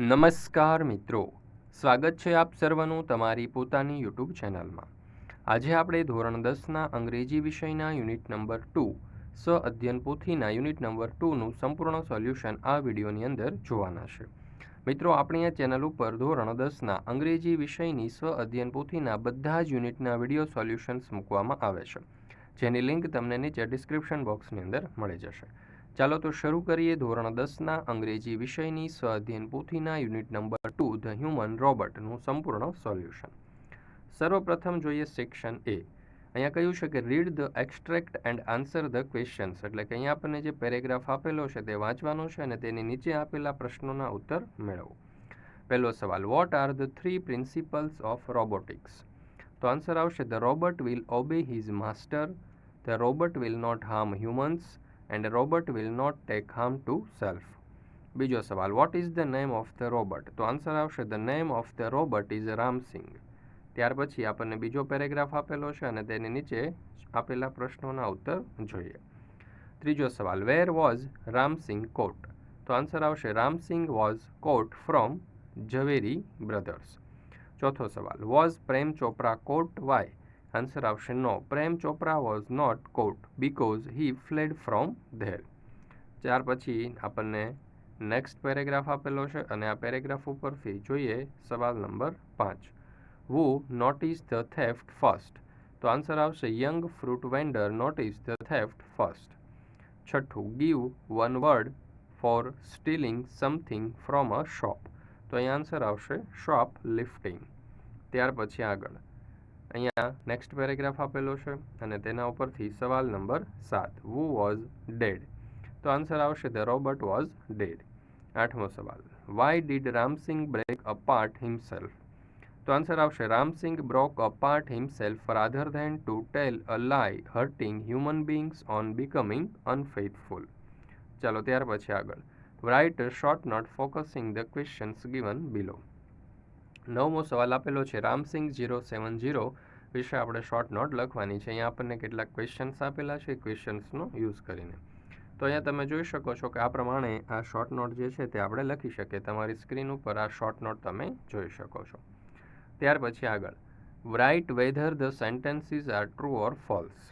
નમસ્કાર મિત્રો. સ્વાગત છે આપ સર્વનું તમારી પોતાની યુટ્યુબ ચેનલમાં. આજે આપણે ધોરણ દસના અંગ્રેજી વિષયના યુનિટ નંબર ટુ, સ અધ્યયન પોથીના યુનિટ નંબર ટુનું સંપૂર્ણ સોલ્યુશન આ વિડીયોની અંદર જોવાના છે. મિત્રો, આપણી આ ચેનલ ઉપર ધોરણ દસના અંગ્રેજી વિષયની સ્વ અધ્યયન પોથીના બધા જ યુનિટના વીડિયો સોલ્યુશન્સ મૂકવામાં આવે છે. જેની લિંક તમને નીચે ડિસ્ક્રિપ્શન બોક્સની અંદર મળી જશે. ચાલો તો શરૂ કરીએ ધોરણ દસના અંગ્રેજી વિષયની સ્વાધ્યયન પોથીના unit number two, the human રોબર્ટનું સંપૂર્ણ સોલ્યુશન. સર્વપ્રથમ જોઈએ સેક્શન એ. અહીંયા કહ્યું છે કે read the extract and answer the questions. એટલે કે અહીંયા આપણને જે પેરેગ્રાફ આપેલો છે તે વાંચવાનો છે અને તેની નીચે આપેલા પ્રશ્નોના ઉત્તર મેળવો. પહેલો સવાલ what are the three principles of robotics તો આન્સર આવશે the robot will obey his master the robot will not harm humans and robot will not take harm to self બીજો સવાલ what is the name of the robot તો answer આવશે the name of the robot is Ramsingh ત્યાર પછી આપણને બીજો paragraph આપેલો છે અને તેની નીચે આપેલા પ્રશ્નોના ઉત્તર જોઈએ. ત્રીજો સવાલ વેર વોઝ રામસિંગ કોટ તો આન્સર આવશે Ramsingh was caught from Zaveri brothers ચોથો સવાલ was Prem Chopra caught why answer આવશે no Prem Chopra was not caught because he fled from there ત્યાર પછી આપણને નેક્સ્ટ પેરેગ્રાફ આપેલો છે અને આ પેરેગ્રાફ ઉપરથી જોઈએ સવાલ નંબર પાંચ. Who notice the theft first તો આન્સર આવશે young fruit vendor notice the theft first છઠ્ઠું give one word for stealing something from a shop તો અહીં આન્સર આવશે શોપ લિફ્ટિંગ ત્યાર પછી આગળ. અહીંયા નેક્સ્ટ પેરેગ્રાફ આપેલો છે અને તેના ઉપરથી સવાલ નંબર સાત. વુ વોઝ ડેડ તો આન્સર આવશે ધ રોબર્ટ વોઝ ડેડ આઠમો સવાલ. Why did Ramsingh break a part himself તો આન્સર આવશે Ramsingh broke a part himself rather than to tell a lie hurting human beings on becoming unfaithful ચાલો ત્યાર પછી આગળ. Write short note focusing the questions given below નવમો સવાલ આપેલો છે રામસિંગ જીરો સેવન જીરો વિશે આપણે શોર્ટ નોટ લખવાની છે. અહીંયા આપણને કેટલાક ક્વેશ્ચન્સ આપેલા છે ક્વેશ્ચન્સનો યુઝ કરીને. તો અહીંયા તમે જોઈ શકો છો કે આ પ્રમાણે આ શોર્ટ નોટ જે છે તે આપણે લખી શકીએ. તમારી સ્ક્રીન ઉપર આ શોર્ટ નોટ તમે જોઈ શકો છો. ત્યાર પછી આગળ. Write whether the sentences are true or false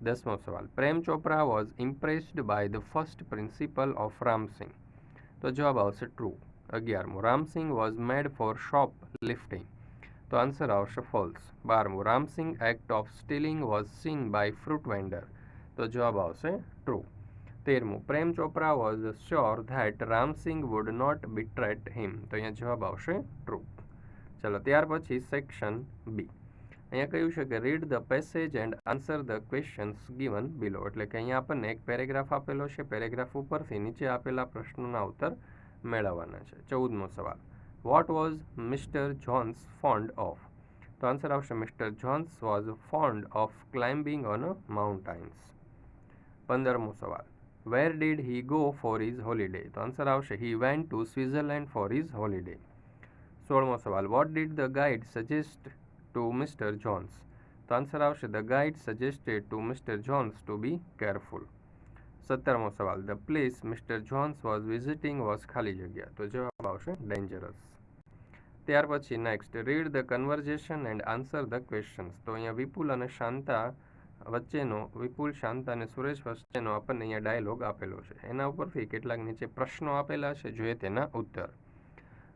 દસમો સવાલ. Prem Chopra was impressed by the first principle of Ramsingh તો જવાબ આવશે ટ્રુ અગિયારમું Ramsingh was made for shoplifting તો આન્સર આવશે ફોલ્સ બારમું Ramsingh act of stealing was seen by fruit vendor તો જવાબ આવશે true તેરમું Prem Chopra was sure that Ramsingh would not betray him તો અહીંયા જવાબ આવશે ટ્રુ ચલો ત્યાર પછી સેક્શન બી અહીંયા કહ્યું છે કે read the passage and answer the questions given below એટલે કે અહીંયા આપણને એક પેરેગ્રાફ આપેલો છે. પેરેગ્રાફ ઉપરથી નીચે આપેલા પ્રશ્નોના ઉત્તર મેળવવાના છે. ચૌદમો સવાલ. What was mister Jones fond of તો આન્સર આવશે mister Jones was fond of climbing on mountains પંદરમો સવાલ. Where did he go for his holiday તો આન્સર આવશે he went to Switzerland for his holiday સોળમો સવાલ. What did the guide suggest to mister Jones તો answer આવશે the guide suggested to mister Jones to be careful સત્તરમો સવાલ. The place mister Jones was visiting was ખાલી જગ્યા. તો જવાબ આવશે dangerous ત્યાર પછી next read the conversation and answer the questions તો અહીંયા વિપુલ અને શાંતા વચ્ચેનો, વિપુલ, શાંતા અને સુરેશ વચ્ચેનો આપણને અહીંયા ડાયલોગ આપેલો છે. એના ઉપરથી કેટલાક નીચે પ્રશ્નો આપેલા છે. જોઈએ તેના ઉત્તર.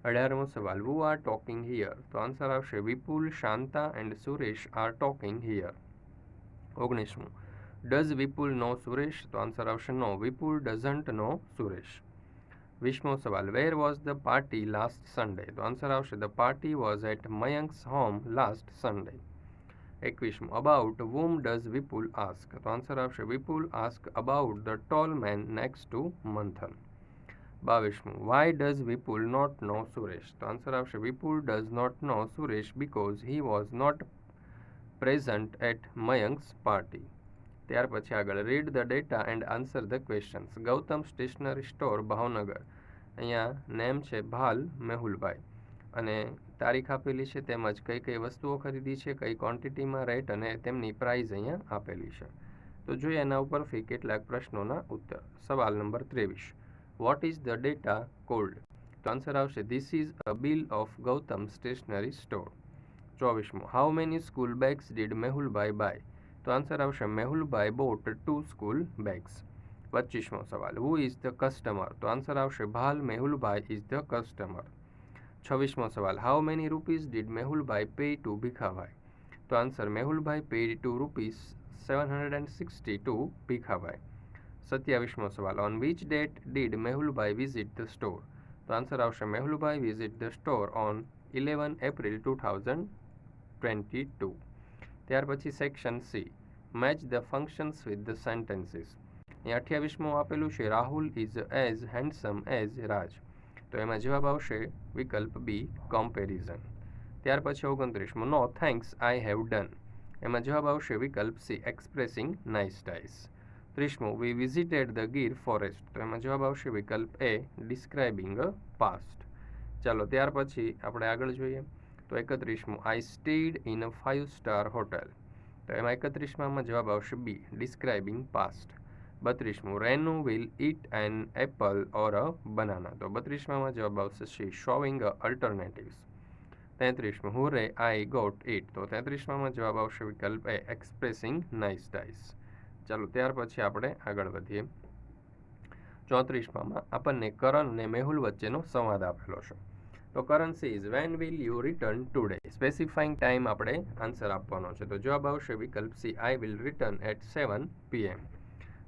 અઢારમો સવાલ. વુ આર ટોકિંગ હિયર તો આન્સર આવશે Vipul, Shanta and Suresh are talking here ઓગણીસમું. Does Vipul know Suresh તો આન્સર આવશે no Vipul doesn't know Suresh વીસમો સવાલ where was the party last Sunday તો આન્સર આવશે the party was at Mayank's home last Sunday એકવીસમું about whom does Vipul ask તો answer આવશે Vipul ask about the tall man next to Manthan બાવીસમું why does Vipul not know Suresh તો answer આવશે Vipul does not know Suresh because he was not present at Mayank's party ત્યાર પછી આગળ read the data and answer the questions Gautam stationery store, Bhavnagar. અહીંયા name છે ભાલ મેહુલભાઈ. અને તારીખ આપેલી છે તેમજ કઈ કઈ વસ્તુઓ ખરીદી છે, કઈ ક્વોન્ટિટીમાં રેટ અને તેમની પ્રાઇઝ અહીંયા આપેલી છે. તો જોઈએ એના ઉપરથી કેટલાક પ્રશ્નોના ઉત્તર. સવાલ નંબર ત્રેવીસ. What is the data called તો આન્સર આવશે this is a bill of Gautam stationery store ચોવીસમો how many school bags did Mehulbhai buy તો આન્સર આવશે Mehulbhai bought two school bags પચીસમો સવાલ હુ ઇઝ ધ કસ્ટમર તો answer આવશે, ભાલ Mehulbhai is the customer છવ્વીસમો સવાલ how many rupees did Mehulbhai pay to Bhikhabhai? તો answer Mehulbhai paid to rupees seven hundred and sixty to Bhikhabhai. સત્યાવીસમો સવાલ on which date did Mehulbhai visit the store તો answer આવશે Mehulbhai visit the store on eleven April two thousand twenty two ત્યાર પછી section C match the functions with the sentences અહીં અઠ્યાવીસમું આપેલું છે, Rahul is as handsome as Raj તો એમાં જવાબ આવશે વિકલ્પ બી કમ્પેરિઝન ત્યાર પછી ઓગણત્રીસમું no thanks I have done એમાં જવાબ આવશે વિકલ્પ C expressing nice ટાઇસ ત્રીસમું we visited the Gir forest તો એમાં જવાબ આવશે વિકલ્પ એ ડિસ્ક્રાઇબિંગ અ પાસ્ટ ચાલો, ત્યાર પછી આપણે આગળ જોઈએ. તો એકત્રીસમું I stayed in a five star hotel તો એમાં એકત્રીસમાં જવાબ આવશે B describing past બત્રીસમું Reno will eat an apple or a banana તો બત્રીસમાં જવાબ આવશે સી શોવિંગ અ અલ્ટરનેટિવ્સ તેત્રીસમું, હું રે આઈ ગોટ ઇટ તો તેત્રીસમાં જવાબ આવશે વિકલ્પ એ એક્સપ્રેસિંગ નાઇસ ડાઇસ ચાલો, ત્યાર પછી આપણે આગળ વધીએ. ચોત્રીસમાં આપણને કરણ અને મેહુલ વચ્ચેનો સંવાદ આપેલો છે. તો currency is when will you return today specifying time આપણે આન્સર આપવાનો છે. તો જવાબ આવશે વિકલ્પ C I will return at seven PM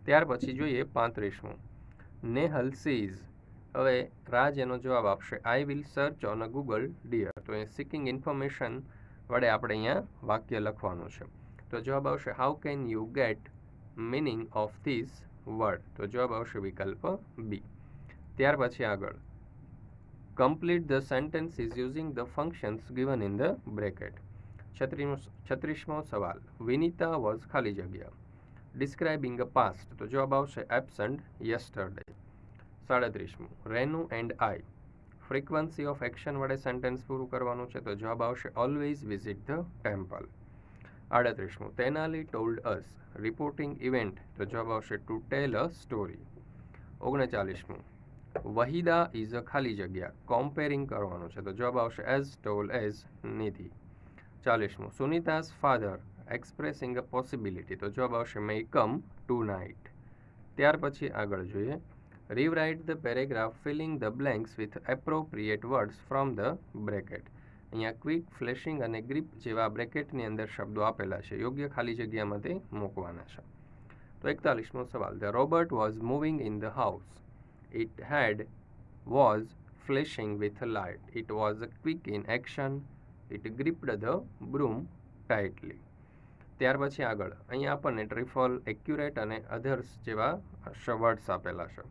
ત્યાર પછી જોઈએ પાંત્રીસમું. નેહલ સીઝ હવે રાજ એનો જવાબ આપશે I will search on a Google dear તો એ સિકિંગ ઇન્ફોર્મેશન વડે આપણે અહીંયા વાક્ય લખવાનું છે. તો જવાબ આવશે how can you get meaning of this word તો જવાબ આવશે વિકલ્પ બી ત્યાર પછી આગળ. Complete the sentence is using the functions given in the bracket છત્રીસમો સવાલ. વિનીતા વોઝ ખાલી જગ્યા. ડિસ્ક્રાઇબિંગ અ પાસ્ટ તો જવાબ આવશે absent yesterday સાડત્રીસમું. Renu and I. Frequency of action વડે સેન્ટેન્સ પૂરું કરવાનું છે, તો જવાબ આવશે always visit the temple આડત્રીસમું. Tenali told us reporting event તો જવાબ આવશે ટુ ટેલ અ સ્ટોરી ઓગણચાલીસમું. વહીદા ઇઝ અ ખાલી જગ્યા. કોમ્પેરિંગ કરવાનું છે. તો જવાબ આવશે as tall as Nidhi. ચાલીસમું. Sunita's father expressing a possibility તો જવાબ આવશે મે કમ ટુ નાઇટ ત્યાર પછી આગળ જોઈએ. Rewrite the paragraph filling the blanks with appropriate words from the bracket અહીંયા ક્વિક ફ્લેશિંગ અને ગ્રીપ જેવા બ્રેકેટની અંદર શબ્દો આપેલા છે. યોગ્ય ખાલી જગ્યામાં તે મૂકવાના છે. તો એકતાલીસમો સવાલ. The Robert was moving in the house it had was flashing with light it was quick in action it gripped the broom tightly ત્યાર પછી આગળ. અહીંયા આપણને ટ્રિફલ એક્યુરેટ અને અધર્સ જેવા વર્ડ્સ આપેલા છે.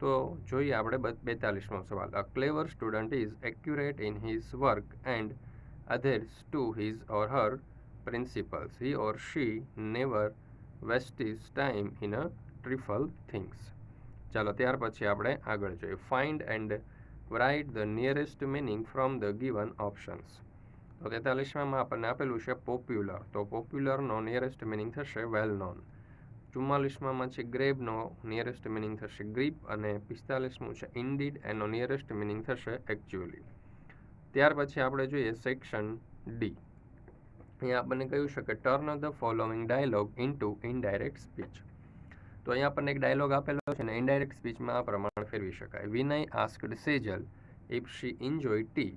તો જોઈએ આપણે બેતાલીસમો સવાલ. A clever student is accurate in his work and others to his or her principles he or she never waste his time in a trifle things ચાલો ત્યાર પછી આપણે આગળ જોઈએ. Find and write the nearest meaning from the given options તો તેતાલીસમાં આપણને આપેલું છે પોપ્યુલર તો પોપ્યુલરનો નિયરેસ્ટ મિનિંગ થશે વેલ નોન ચુમ્માલીસમાં છે ગ્રેબનો નિયરેસ્ટ મિનિંગ થશે ગ્રીપ અને પિસ્તાલીસમું છે ઇન્ડીડ એનો નિયરેસ્ટ મિનિંગ થશે એકચ્યુઅલી ત્યાર પછી આપણે જોઈએ સેક્શન ડી અહીંયા આપણને કહ્યું છે કે turn the following dialogue into indirect speech તો અહીંયા આપણને એક ડાયલોગ આપેલો છે ને ઇનડાયરેક્ટ સ્પીચમાં આ પ્રમાણે ફેરવી શકાય. Vinay asked Sejal. If she enjoy tea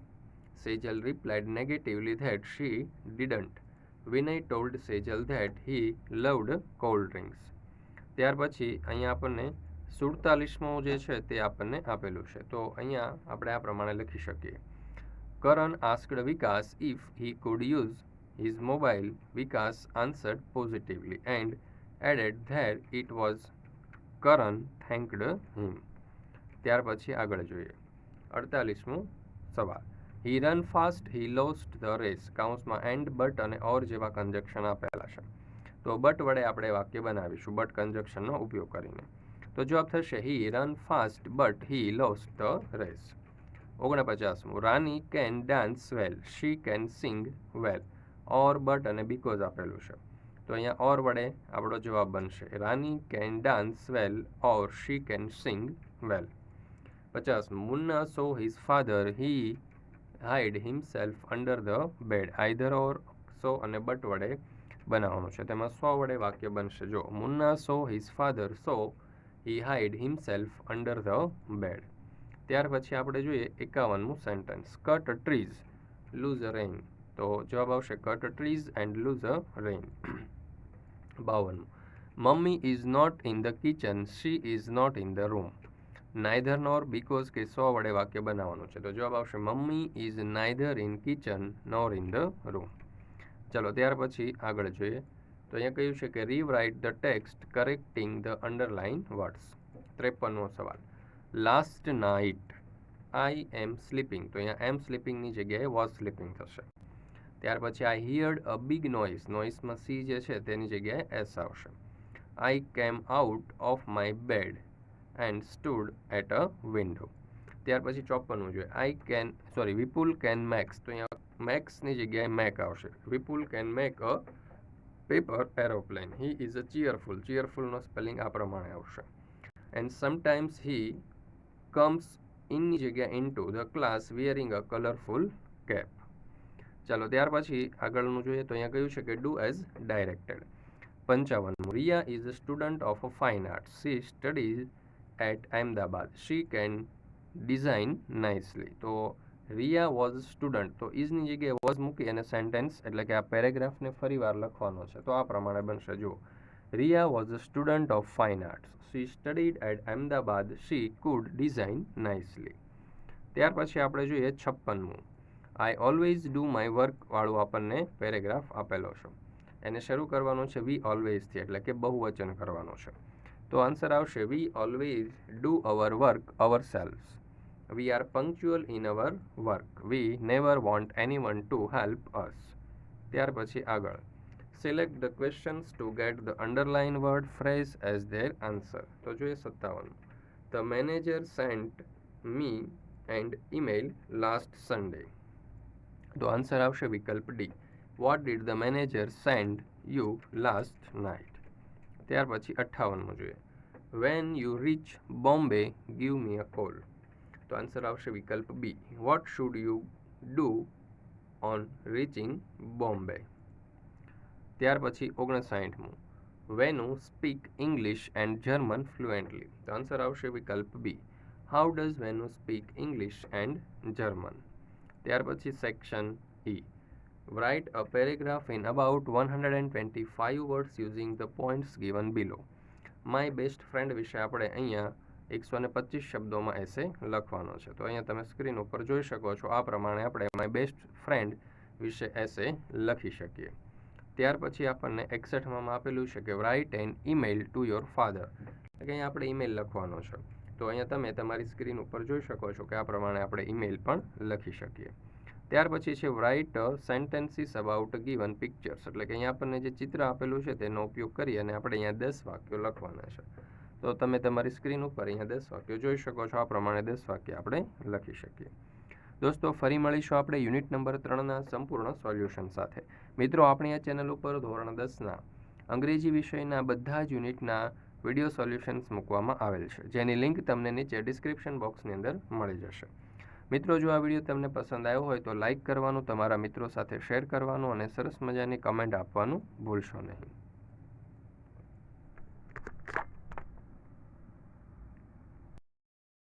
Sejal replied negatively that she didn't Vinay told Sejal that he loved cold drinks ત્યાર પછી અહીંયા આપણને સુડતાલીસમો જે છે તે આપણને આપેલું છે. તો અહીંયા આપણે આ પ્રમાણે લખી શકીએ. Karan asked Vikas if he could use his mobile Vikas answered positively and added there it was Karan thanked him ત્યાર પછી આગળ જોઈએ. અડતાલીસમું સવાલ. He run fast he lost the race કાઉન્સમાં and but અને ઓર જેવા કન્જક્શન આપેલા છે. તો બટ વડે આપણે વાક્ય બનાવીશું બટ કન્જક્શનનો ઉપયોગ કરીને. તો જવાબ થશે he run fast but he lost the race ઓગણપચાસમું Rani can dance well she can sing well or but અને બીકોઝ આપેલું છે. તો અહીંયા ઓર વડે આપણો જવાબ બનશે. Rani can dance well or she can sing well. પચાસ, Munna saw his father he hide himself under the bed. Either or so અને બટ વડે બનાવવાનું છે. તેમાં સો વડે વાક્ય બનશે. જો, Munna saw his father so he hide himself under the bed. ત્યાર પછી આપણે જોઈએ એકાવનમું sentence. Cut trees, lose a rain. તો જવાબ આવશે, cut trees and lose a rain. બાવનમું. Mummy is not in the kitchen, she is not in the room. Neither nor because કે so વડે વાક્ય બનાવવાનું છે. તો જવાબ આવશે, mummy is neither in kitchen, nor in the room. ચલો, ત્યાર પછી આગળ જોઈએ. તો અહીંયા કહ્યું છે કે rewrite the text correcting the underline words ત્રેપનમો સવાલ. Last night I am sleeping તો અહીંયા એમ સ્લીપિંગની જગ્યાએ વોઝ સ્લીપિંગ થશે. ત્યાર પછી I heard a big noise. નોઇઝમાં C જે છે તેની જગ્યાએ એસ આવશે. I came out of my bed and stood at a window. ત્યાર પછી ચોપનવું જોઈએ. I can, sorry, Vipul can makes. તો અહીંયા મેક્સની જગ્યાએ મેક આવશે. Vipul can make a paper aeroplane. He is a cheerful. ચીયરફુલનો spelling આ પ્રમાણે આવશે. એન્ડ સમટાઇમ્સ હી કમ્સ ઇનની જગ્યા in to the class wearing a colourful cap. ચાલો ત્યાર પછી આગળનું જોઈએ તો અહીંયા કહ્યું છે કે do as directed પંચાવનમું Riya is a student of a fine art she studies at Ahmedabad she can design nicely તો રિયા વોઝ સ્ટુડન્ટ તો ઇઝની જગ્યાએ વોઝ મૂકી અને સેન્ટેન્સ એટલે કે આ પેરેગ્રાફને ફરીવાર લખવાનો છે. તો આ પ્રમાણે બનશે જો Riya was a student of fine arts she studied at Ahmedabad she could design nicely ત્યાર પછી આપણે જોઈએ છપ્પનમું. આઈ ઓલવેઝ ડુ માય વર્કવાળો આપણને પેરેગ્રાફ આપેલો છે. એને શરૂ કરવાનું છે વી ઓલવેઝથી એટલે કે બહુવચન કરવાનું છે. તો આન્સર આવશે we always do our work our self we are punctual in our work we never want any one to help us ત્યાર પછી આગળ. Select the questions to get the underline word phrase as their answer તો જોઈએ સત્તાવન. The manager sent me and email last Sunday તો answer આવશે વિકલ્પ D what did the manager send you last night ત્યાર પછી અઠ્ઠાવનમું જોઈએ. When you reach Bombay give me a call તો આન્સર આવશે વિકલ્પ B what should you do on reaching Bombay ત્યાર પછી ઓગણસાઠમું. Venu speak English and German fluently તો આન્સર આવશે વિકલ્પ B how does Venu speak English and German ત્યાર પછી section E write a paragraph in about one hundred and twenty five words using the points given below my best friend વિશે આપણે અહીંયા એકસો ને પચીસ શબ્દોમાં એસે લખવાનો છે. તો અહીંયા તમે સ્ક્રીન ઉપર જોઈ શકો છો, આ પ્રમાણે આપણે માય બેસ્ટ ફ્રેન્ડ વિશે એસે લખી શકીએ. ત્યાર પછી આપણને એકસઠમાં આપેલું છે કે write an email to your father એટલે અહીંયા આપણે ઈમેલ લખવાનો છે. તો અહીંયા તમે તમારી સ્ક્રીન ઉપર જોઈ શકો છો કે આ પ્રમાણે આપણે ઈમેલ પણ લખી શકીએ. ત્યાર પછી છે write sentences about given pictures એટલે કે અહીંયા આપણને જે ચિત્ર આપેલું છે તેનો ઉપયોગ કરી અને આપણે અહીંયા દસ વાક્યો લખવાના છે. તો તમે તમારી સ્ક્રીન ઉપર અહીંયા દસ વાક્યો જોઈ શકો છો. આ પ્રમાણે દસ વાક્ય આપણે લખી શકીએ. દોસ્તો, ફરી મળીશું આપણે યુનિટ નંબર ત્રણના સંપૂર્ણ સોલ્યુશન સાથે. મિત્રો, આપણી આ ચેનલ ઉપર ધોરણ દસના અંગ્રેજી વિષયના બધા જ યુનિટના વીડિયો સોલ્યુશન્સ મૂકવામાં આવેલ છે. જેની લિંક તમને નીચે ડિસ્ક્રિપ્શન બોક્સની અંદર મળી જશે. મિત્રો, જો આ વીડિયો તમને પસંદ આવ્યો હોય તો લાઇક કરવાનું, તમારા મિત્રો સાથે શેર કરવાનું અને સરસ મજાની કમેન્ટ આપવાનું ભૂલશો નહીં.